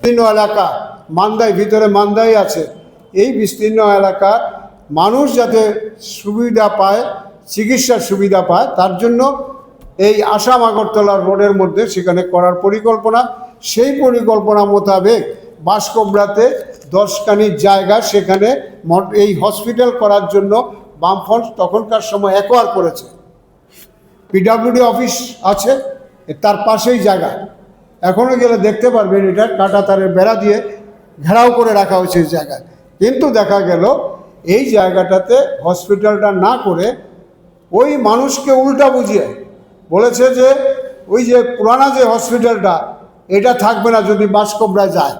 বিস্তীর্ণ এলাকা, মান্দাই, ভিতরে মান্দাই আছে। এই বিস্তীর্ণ এলাকা মানুষ যাতে সুবিধা পায়, চিকিৎসার সুবিধা পায়, তার জন্য এই আসাম আগরতলা রোডের মধ্যে সেখানে করার পরিকল্পনা। সেই পরিকল্পনা মোতাবেক বাসকোবরাতে দশখানি জায়গা সেখানে এই হসপিটাল করার জন্য বামফ্রন্ট তখনকার সময় অ্যাকোয়ার করেছে। পিডাব্লিউডি অফিস আছে তার পাশেই জায়গা। এখনও গেলে দেখতে পারবেন এটা কাটা তারের বেড়া দিয়ে ঘেরাও করে রাখা হয়েছে এই জায়গায়। কিন্তু দেখা গেল, এই জায়গাটাতে হসপিটালটা না করে ওই মানুষকে উল্টা বুঝিয়ে বলেছে যে, ওই যে পুরানা যে হসপিটালটা, এটা থাকবে না যদি বাসকোবরা যায়।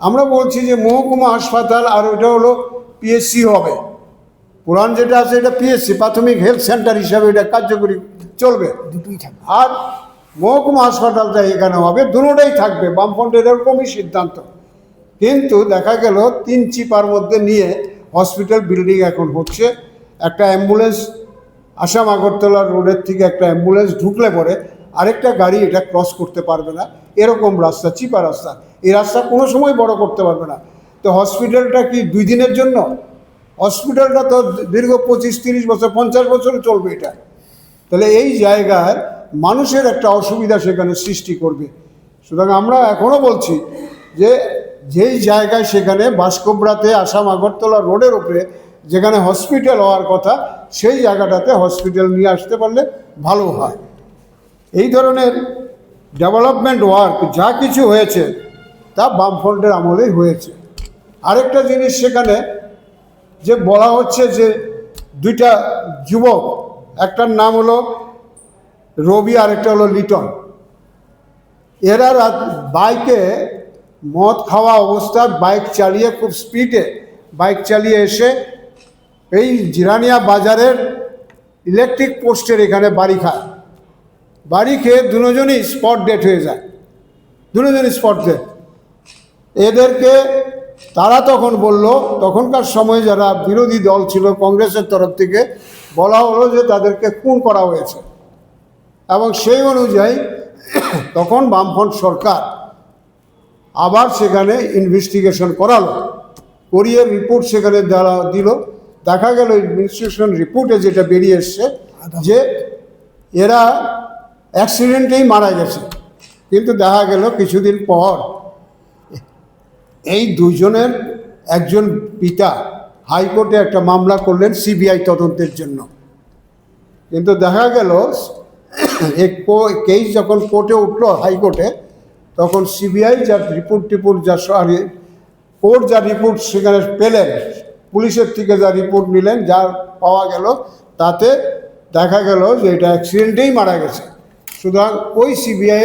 আমরা বলছি যে, মহকুমা হাসপাতাল আর ওইটা হলো পিএসসি হবে। পুরান যেটা আছে এটা পিএসসি প্রাথমিক হেলথ সেন্টার হিসাবে এটা কার্যকরী চলবে। দুটোই থাকবে। আর মহকুমা হাসপাতালটা এখানে হবে দুটোটাই থাকবে বামফ্রন্টের এরকমই সিদ্ধান্ত। কিন্তু দেখা গেল তিন চিপার মধ্যে নিয়ে হসপিটাল বিল্ডিং এখন হচ্ছে। একটা অ্যাম্বুলেন্স আসাম আগরতলা রোডের থেকে একটা অ্যাম্বুলেন্স ঢুকলে পরে আরেকটা গাড়ি এটা ক্রস করতে পারবে না। এরকম রাস্তা চিপা রাস্তা। এই রাস্তা কোনো সময় বড় করতে পারবে না। তো হসপিটালটা কি দুই দিনের জন্য? হসপিটালটা তো দীর্ঘ পঁচিশ, তিরিশ বছর, পঞ্চাশ বছর চলবে এটা। তাহলে এই জায়গায় মানুষের একটা অসুবিধা সেখানে সৃষ্টি করবে। সুতরাং আমরা এখনও বলছি যে, যেই জায়গায় সেখানে বাসকোবরাতে, আসাম আগরতলা রোডের উপরে যেখানে হসপিটাল হওয়ার কথা, সেই জায়গাটাতে হসপিটাল নিয়ে আসতে পারলে ভালো হয়। এই ধরনের ডেভেলপমেন্ট ওয়ার্ক যা কিছু হয়েছে, তা বামফ্রন্টের আমলেই হয়েছে। আরেকটা জিনিস সেখানে যে বলা হচ্ছে যে দুইটা যুবক, একটার নাম হলো রবি আর একটা হলো লিটন। এরা রাত বাইকে মদ খাওয়া অবস্থায় বাইক চালিয়ে খুব স্পিডে বাইক চালিয়ে এসে এই জিরানিয়া বাজারের ইলেকট্রিক পোস্টের এখানে বাড়ি খায়। বাড়ি খেয়ে দুজনই স্পট ডেট হয়ে যায়। দুজনই স্পট ডেট। এদেরকে তারা তখন বলল, তখনকার সময় যারা বিরোধী দল ছিল কংগ্রেসের তরফ থেকে, বলা হলো যে তাদেরকে খুন করা হয়েছে। এবং সেই অনুযায়ী তখন বামফ্রন্ট সরকার আবার সেখানে ইনভেস্টিগেশন করালো। করিয়ে রিপোর্ট সেখানে দেওয়া দিল। দেখা গেল ইনভেস্টিগেশন রিপোর্টে যেটা বেরিয়ে এসছে যে এরা অ্যাক্সিডেন্টেই মারা গেছে। কিন্তু দেখা গেল কিছুদিন পর এই দুজনের একজন পিতা হাইকোর্টে একটা মামলা করলেন সিবিআই তদন্তের জন্য। কিন্তু দেখা গেল এই কেস যখন কোর্টে উঠল হাইকোর্টে, তখন সিবিআই যার রিপোর্ট টিপোর্ট যা কোর্ট যা রিপোর্ট সেখানে পেলেন, পুলিশের থেকে যা রিপোর্ট নিলেন, যা পাওয়া গেল, তাতে দেখা গেল যে এটা অ্যাক্সিডেন্টেই মারা গেছে। সুতরাং ওই সিবিআই